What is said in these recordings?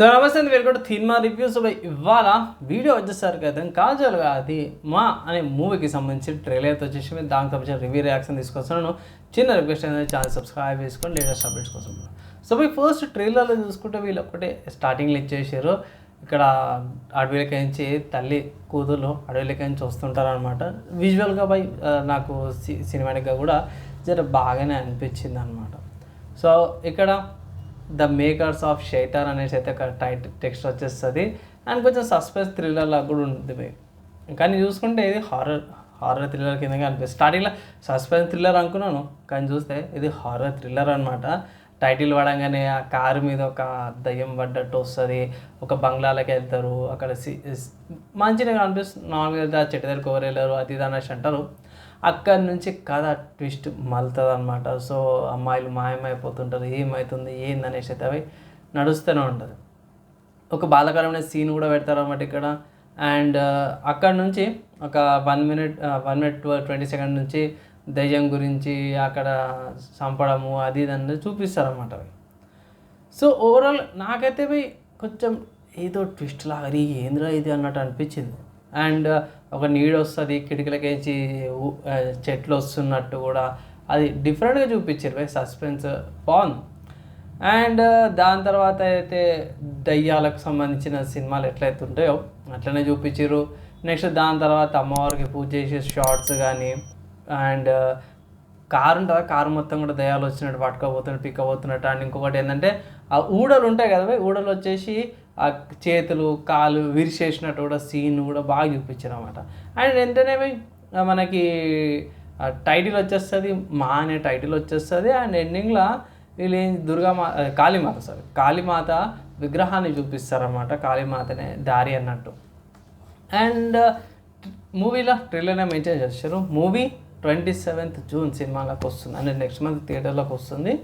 So నమస్తే అండి welcome to cinema reviews ఇవాళ వీడియో వచ్చేసరికి అయితే కాజువల్గా అది మా అనే మూవీకి సంబంధించి ట్రైలర్ అయితే వచ్చేసి మేము దానికి సంబంధించిన రివ్యూ రియాక్షన్ తీసుకొస్తున్నాను. చిన్న రిక్వెస్ట్ అనేది ఛానల్ సబ్స్క్రైబ్ చేసుకొని లేటెస్ట్ అప్డేట్స్ కోసం. సో మీ ఫస్ట్ ట్రైలర్లో చూసుకుంటే వీళ్ళు ఒకటే స్టార్టింగ్లో ఇచ్చేసారు ఇక్కడ అడవిలకించి తల్లి కూతురు అడవిలకించి వస్తుంటారు అనమాట విజువల్గా బై నాకు సి- సినిమాటిక్గా కూడా జర బాగానే అనిపించింది అనమాట సో ఇక్కడ ద మేకర్స్ ఆఫ్ షైతాన్ అనేసి అయితే టైట్ టెక్స్ట్ వచ్చేస్తుంది. అండ్ కొంచెం సస్పెన్స్ థ్రిల్లర్ లాగా కూడా ఉంటుంది కానీ చూసుకుంటే ఇది హారర్ హారర్ థ్రిల్లర్ కింద అనిపిస్తుంది. స్టార్టింగ్లో సస్పెన్స్ థ్రిల్లర్ అనుకున్నాను కానీ చూస్తే ఇది హారర్ థ్రిల్లర్ అనమాట టైటిల్ పడంగానే ఆ కారు మీద ఒక దయ్యం పడ్డట్టు వస్తుంది. ఒక బంగ్లాలకి వెళ్తారు. అక్కడ సి మంచిగా అనిపిస్తుంది. నార్మల్గా చెట్టు దగ్గర ఎవరు వెళ్ళారు అది ఇది అనేసి అంటారు. అక్కడి నుంచి కథ ట్విస్ట్ మలుతుంది అనమాట సో అమ్మాయిలు మాయమైపోతుంటారు. ఏమవుతుంది ఏంది అనేసి అయితే అవి నడుస్తూనే ఉంటుంది. ఒక బాధాకరమైన సీన్ కూడా పెడతారు అన్నమాట ఇక్కడ. అండ్ అక్కడ నుంచి ఒక one minute one minute twenty second నుంచి దయ్యం గురించి అక్కడ చంపడము అది ఇది అనేది చూపిస్తారన్నమాట అవి. సో ఓవరాల్ నాకైతే కొంచెం ఏదో ట్విస్ట్ లాగా ఏంద్రా ఇది అన్నట్టు అనిపించింది. అండ్ ఒక నీడ వస్తుంది కిటికలకేసి చెట్లు వస్తున్నట్టు కూడా అది డిఫరెంట్గా చూపించారు బై సస్పెన్స్ బాగుంది. అండ్ దాని తర్వాత అయితే దయ్యాలకు సంబంధించిన సినిమాలు ఎట్లయితే ఉంటాయో అట్లనే చూపించారు. నెక్స్ట్ దాని తర్వాత అమ్మవారికి పూజ చేసే షార్ట్స్ కానీ అండ్ కారు ఉంటుందా? కారు మొత్తం కూడా దయాలు వచ్చినట్టు పట్టుకోబోతున్నట్టు పిక్కబోతున్నట్టు అండ్ ఇంకొకటి ఏంటంటే ఆ ఊడలు ఉంటాయి కదా ఊడలు వచ్చేసి ఆ చేతులు కాలు విరిచేసినట్టు కూడా సీన్ కూడా బాగా చూపించారు అనమాట అండ్ వెంటనే మనకి టైటిల్ వచ్చేస్తుంది మా అనే టైటిల్ వచ్చేస్తుంది అండ్ ఎండింగ్లో వీళ్ళు ఏం దుర్గామా కాళీమాత సార్ కాళీమాత విగ్రహాన్ని చూపిస్తారన్నమాట కాళీమాతనే దారి అన్నట్టు. అండ్ మూవీలో ట్రైలర్నే మెయింటైన్ చేస్తారు మూవీ ట్వంటీ సెవెంత్ జూన్ సినిమాలకు వస్తుంది అండ్ నెక్స్ట్ మంత్ థియేటర్లోకి వస్తుంది.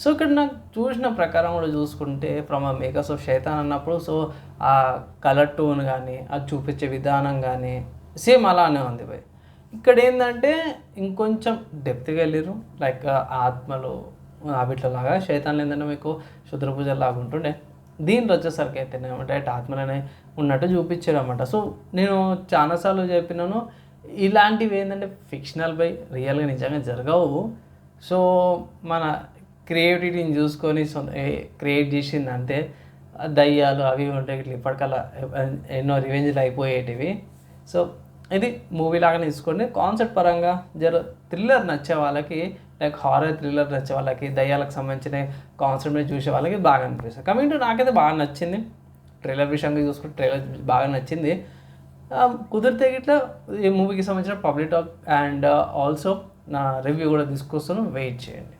సో ఇక్కడ నాకు చూసిన ప్రకారం కూడా చూసుకుంటే ఫ్రమ్ ఆ మేకర్స్ ఆఫ్ శైతాన్ అన్నప్పుడు సో ఆ కలర్ టోన్ కానీ అది చూపించే విధానం కానీ సేమ్ అలానే ఉంది భయ్. ఇక్కడ ఏంటంటే ఇంకొంచెం డెప్త్గా వెళ్ళారు లైక్ ఆత్మలు అవిట్లలాగా శైతాన్లు ఏంటంటే మీకు శుద్ర పూజలాగా ఉంటుండే. దీంట్లో వచ్చేసరికి అయితే ఏమంటే ఆత్మలనే ఉన్నట్టు చూపించారు అనమాట సో నేను చాలాసార్లు చెప్పినాను ఇలాంటివి ఏంటంటే ఫిక్షనల్ బై రియల్గా నిజంగా జరగవు. సో మన క్రియేటివిటీని చూసుకొని క్రియేట్ చేసింది అంతే దయ్యాలు అవి ఉంటాయి ఇట్లా ఇప్పటికల్లా ఎన్నో రివెంజ్లు అయిపోయేటివి. సో ఇది మూవీ లాగానే తీసుకోండి కాన్సెప్ట్ పరంగా జర థ్రిల్లర్ నచ్చే వాళ్ళకి లైక్ హారర్ థ్రిల్లర్ నచ్చే వాళ్ళకి దయ్యాలకు సంబంధించిన కాన్సెప్ట్ మీద చూసే వాళ్ళకి బాగా అనిపిస్తుంది. కమింగ్ టు నాకైతే బాగా నచ్చింది. ట్రైలర్ విషయంగా చూసుకుంటే ట్రైలర్ బాగా నచ్చింది. కుదిరితే గిట్లా ఈ మూవీకి సంబంధించిన పబ్లిక్ టాక్ అండ్ ఆల్సో నా రివ్యూ కూడా తీసుకొస్తాను. వెయిట్ చేయండి.